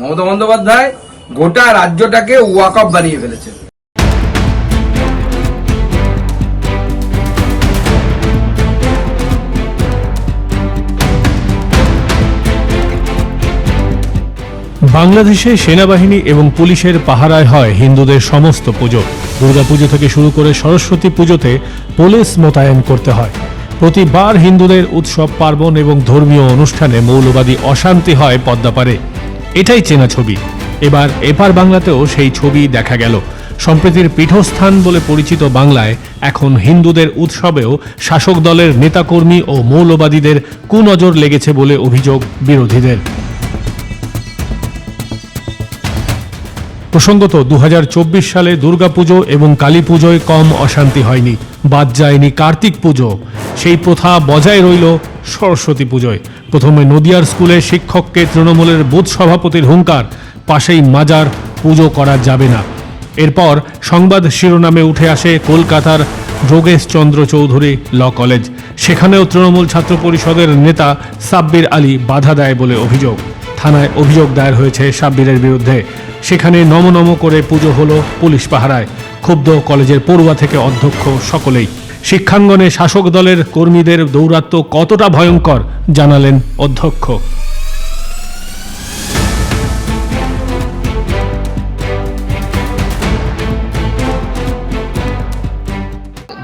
মমতা বন্দ্যোপাধ্যায় গোটা রাজ্যটাকে ওয়াকআপ বানিয়ে ফেলেছে বাংলাদেশে সেনাবাহিনী এবং পুলিশের পাহারায় হয় হিন্দুদের সমস্ত পুজো। দুর্গাপুজো থেকে শুরু করে সরস্বতী পুজোতে পুলিশ মোতায়েন করতে হয়। প্রতিবার হিন্দুদের উৎসব, পার্বণ এবং ধর্মীয় অনুষ্ঠানে মৌলবাদী অশান্তি হয় পদ্মাপারে এটাই চেনা ছবি। এবার এপার বাংলাতেও সেই ছবি দেখা গেল। সম্প্রীতির পীঠস্থান বলে পরিচিত বাংলায় এখন হিন্দুদের উৎসবেও শাসক দলের নেতাকর্মী ও মৌলবাদীদের কুনজর লেগেছে বলে অভিযোগ বিরোধীদের। প্রসঙ্গত দু হাজার চব্বিশ সালে দুর্গাপুজো এবং কালী পুজোয় কম অশান্তি হয়নি। বাদ যায়নি কার্তিক পুজো। সেই প্রথা বজায় রইল সরস্বতী পুজোয়। প্রথমে নদিয়ার স্কুলে শিক্ষককে তৃণমূলের বুথ সভাপতির হুঙ্কার, পাশেই মাজার, পুজো করা যাবে না। এরপর সংবাদ শিরোনামে উঠে আসে কলকাতার যোগেশ চন্দ্র চৌধুরী ল কলেজ। সেখানেও তৃণমূল ছাত্র পরিষদের নেতা সাব্বির আলী বাধা দেয় বলে অভিযোগ। থানায় অভিযোগ দায়ের হয়েছে সাব্বিরের বিরুদ্ধে। সেখানে নমনম করে পুজো হলো পুলিশ পাহারায়। ক্ষুব্ধ কলেজের পড়ুয়া থেকে অধ্যক্ষ সকলেই। শিক্ষাঙ্গনে শাসক দলের কর্মীদের দৌরাত্ম্য কতটা ভয়ঙ্কর, জানালেন অধ্যক্ষ।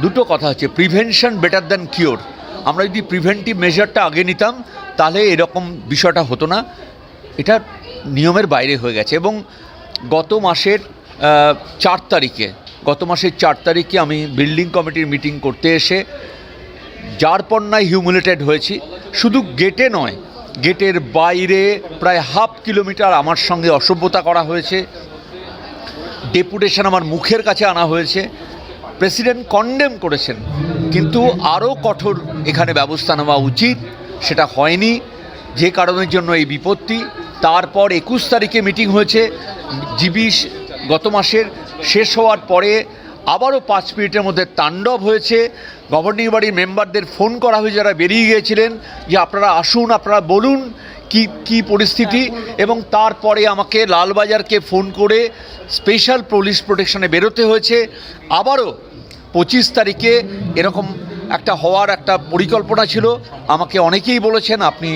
দুটো কথা হচ্ছে প্রিভেনশন বেটার দ্যান কিওর আমরা যদি প্রিভেন্টিভ মেজারটা আগে নিতাম, তাহলে এরকম বিষয়টা হতো না। এটা নিয়মের বাইরে হয়ে গেছে এবং গত মাসের চার তারিখে গত মাসের চার তারিখে আমি বিল্ডিং কমিটির মিটিং করতে এসে যার পণ্যায় হিউমিলেটেড হয়েছি। শুধু গেটে নয়, গেটের বাইরে প্রায় হাফ কিলোমিটার আমার সঙ্গে অসভ্যতা করা হয়েছে। ডেপুটেশন আমার মুখের কাছে আনা হয়েছে। প্রেসিডেন্ট কন্ডেম করেছেন, কিন্তু আরও কঠোর এখানে ব্যবস্থা নেওয়া উচিত, সেটা হয়নি। যে কারণের জন্য এই বিপত্তি। তারপর একুশ তারিখে মিটিং হয়েছে। জিবি গত মাসের শেষ হওয়ার পরে আবারও পাঁচ মিনিটের মধ্যে তাণ্ডব হয়েছে। গভর্নিং বাড়ির মেম্বারদের ফোন করা হয়েছে, যারা বেরিয়ে গিয়েছিলেন, যে আপনারা আসুন, আপনারা বলুন কি কি পরিস্থিতি এবং তারপরে আমাকে লালবাজারকে ফোন করে স্পেশাল পুলিশ প্রোটেকশনে বেরোতে হয়েছে। আবারও পঁচিশ তারিখে এরকম একটা হওয়ার একটা পরিকল্পনা ছিল। আমাকে অনেকেই বলেছেন, আপনি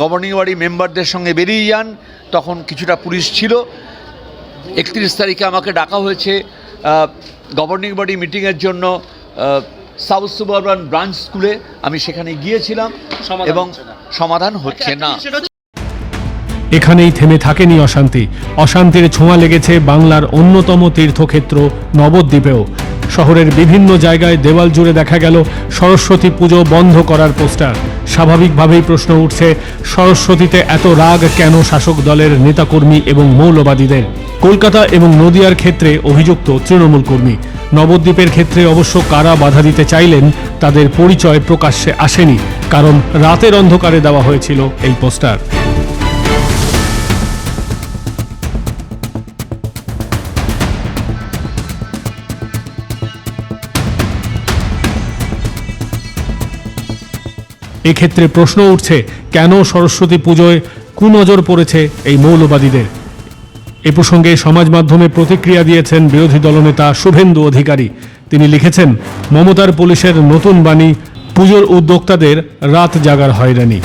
গভর্নিং বাড়ি মেম্বারদের সঙ্গে বেরিয়ে যান। তখন কিছুটা পুলিশ ছিল। একত্রিশ তারিখে আমাকে ডাকা হয়েছে গভর্নিং বডি মিটিংয়ের জন্য সাউথ সুবর্বান ব্রাঞ্চ স্কুলে আমি সেখানে গিয়েছিলাম এবং সমাধান হচ্ছে না। এখানেই থেমে থাকেনি অশান্তি। অশান্তির ছোঁয়া লেগেছে বাংলার অন্যতম তীর্থক্ষেত্র নবদ্বীপেও। শহরের বিভিন্ন জায়গায় দেওয়াল জুড়ে দেখা গেল সরস্বতী পুজো বন্ধ করার পোস্টার। স্বাভাবিকভাবেই প্রশ্ন উঠছে, সরস্বতীতে এত রাগ কেন শাসক দলের নেতাকর্মী এবং মৌলবাদীদের? কলকাতা এবং নদিয়ার ক্ষেত্রে অভিযুক্ত তৃণমূল কর্মী। নবদ্বীপের ক্ষেত্রে অবশ্য কারা বাধা দিতে চাইলেন, তাদের পরিচয় প্রকাশ্যে আসেনি, কারণ রাতের অন্ধকারে দেওয়া হয়েছিল এই পোস্টার। এক্ষেত্রে প্রশ্ন উঠছে, কেন সরস্বতী পুজোয় কুনজর পড়েছে এই মৌলবাদীদের? এ প্রসঙ্গে সমাজ মাধ্যমে প্রতিক্রিয়া দিয়েছেন বিরোধী দলনেতা শুভেন্দু অধিকারী। তিনি লিখেছেন, মমতার পুলিশের নতুন বাণী, পুজোর উদ্যোক্তাদের রাত জাগার হয়রানি।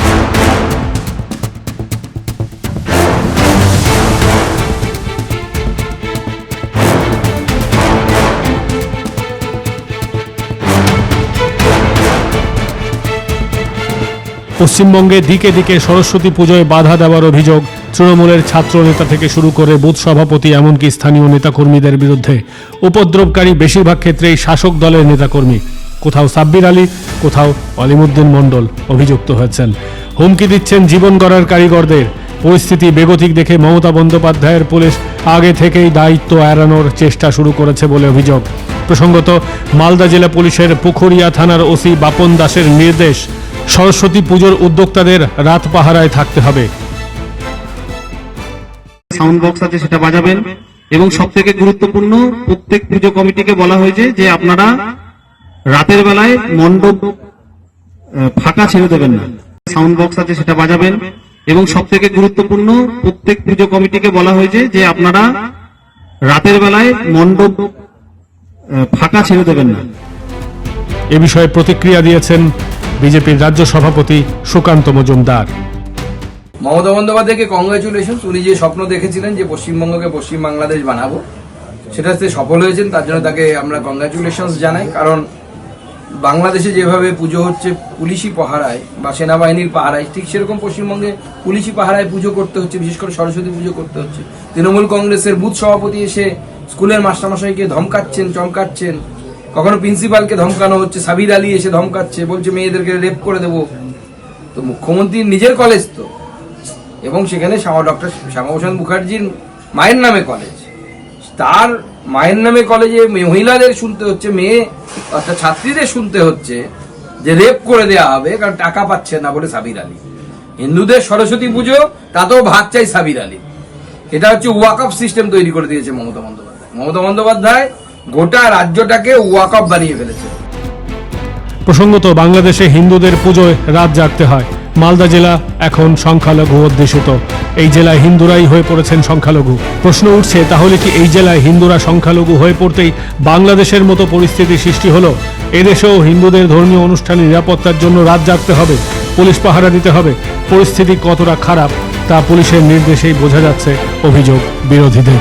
পশ্চিমবঙ্গে দিকে দিকে সরস্বতী পুজোয় বাধা দেওয়ার অভিযোগ তৃণমূলের ছাত্র নেতা থেকে শুরু করে বুথ সভাপতি, এমনকি স্থানীয় নেতাকর্মীদের বিরুদ্ধে। উপদ্রবকারী বেশিরভাগ ক্ষেত্রেই শাসক দলের নেতাকর্মী। কোথাও সাব্বির আলী, কোথাও অলিমুদ্দিন মণ্ডল অভিযুক্ত হয়েছেন। হুমকি দিচ্ছেন জীবন গড়ার কারিগরদের। পরিস্থিতি বেগতিক দেখে মমতা বন্দ্যোপাধ্যায়ের পুলিশ আগে থেকেই দায়িত্ব এড়ানোর চেষ্টা শুরু করেছে বলে অভিযোগ। প্রসঙ্গত, মালদা জেলা পুলিশের পুখুরিয়া থানার ওসি বাপন দাসের নির্দেশ সরস্বতী পুজোর উদ্যোক্তাদের রাত পাহারায় থাকতে হবে। সাউন্ড বক্স আছে সেটা বাজাবেন। এবং সব থেকে গুরুত্বপূর্ণ প্রত্যেক পুজো কমিটিকে বলা হয়েছে যে আপনারা রাতের বেলায় মণ্ডপ ফাঁকা ছেড়ে দেবেন না। সাউন্ড বক্স আছে সেটা বাজাবেন। এবং সব থেকে গুরুত্বপূর্ণ প্রত্যেক পুজো কমিটিকে বলা হয়েছে যে আপনারা রাতের বেলায় মণ্ডপ ফাঁকা ছেড়ে দেবেন না। এ বিষয়ে প্রতিক্রিয়া দিয়েছেন বিজেপির রাজ্য সভাপতি সুকান্ত মজুমদার। মমতা বন্দ্যোপাধ্যায়কে কংগ্রেচুলেশন উনি যে স্বপ্ন দেখেছিলেন যে পশ্চিমবঙ্গকে পশ্চিম বাংলাদেশ বানাবো, সেটা সে সফল হয়েছেন, তার জন্য তাকে আমরা কংগ্রাচুলেশন জানাই, কারণ বাংলাদেশে যেভাবে পুজো হচ্ছে পুলিশি পাহারায় বা সেনাবাহিনীর পাহারায়, ঠিক সেরকম পশ্চিমবঙ্গে পুলিশি পাহারায় পুজো করতে হচ্ছে, বিশেষ করে সরস্বতী পুজো করতে হচ্ছে। তৃণমূল কংগ্রেসের বুথ সভাপতি এসে স্কুলের মাস্টারমশাইকে ধমকাচ্ছেন, চমকাচ্ছেন। কখনো প্রিন্সিপালকে ধমকানো হচ্ছে, সাবির আলী এসে ধমকাচ্ছে, বলছে মেয়েদেরকে রেপ করে দেবো। তো মুখ্যমন্ত্রীর নিজের কলেজ তো। এবং সেখানে ডক্টর শ্যামাপ্রসাদ মুখার্জির মায়ের নামে কলেজ তার মায়ের নামে কলেজে মহিলাদের শুনতে হচ্ছে, মেয়ে অর্থাৎ ছাত্রীদের শুনতে হচ্ছে যে রেপ করে দেওয়া হবে, কারণ টাকা পাচ্ছে না বলে সাবির আলী। হিন্দুদের সরস্বতী পুজো, তাতেও ভাগ চাই সাবির আলী। এটা হচ্ছে ওয়াকআপ সিস্টেম তৈরি করে দিয়েছে মমতা বন্দ্যোপাধ্যায়। মমতা বন্দ্যোপাধ্যায় গোটা রাজ্যটাকে ওয়াকআপ বানিয়ে ফেলেছে। প্রসঙ্গত, বাংলাদেশে হিন্দুদের পুজোয় রাত জাগতে হয়। মালদা জেলা এখন সংখ্যালঘু অধ্যুষিত। এই জেলায় হিন্দুরাই হয়ে পড়েছেন সংখ্যালঘু। প্রশ্ন উঠছে, তাহলে কি এই জেলায় হিন্দুরা সংখ্যালঘু হয়ে পড়তেই বাংলাদেশের মতো পরিস্থিতি সৃষ্টি হলো? এদেশেও হিন্দুদের ধর্মীয় অনুষ্ঠানে নিরাপত্তার জন্য রাত জাগতে হবে, পুলিশ পাহারা দিতে হবে। পরিস্থিতি কতটা খারাপ, তা পুলিশের নির্দেশেই বোঝা যাচ্ছে অভিযোগ বিরোধীদের।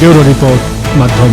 ব্যুরো রিপোর্ট মাধ্যম।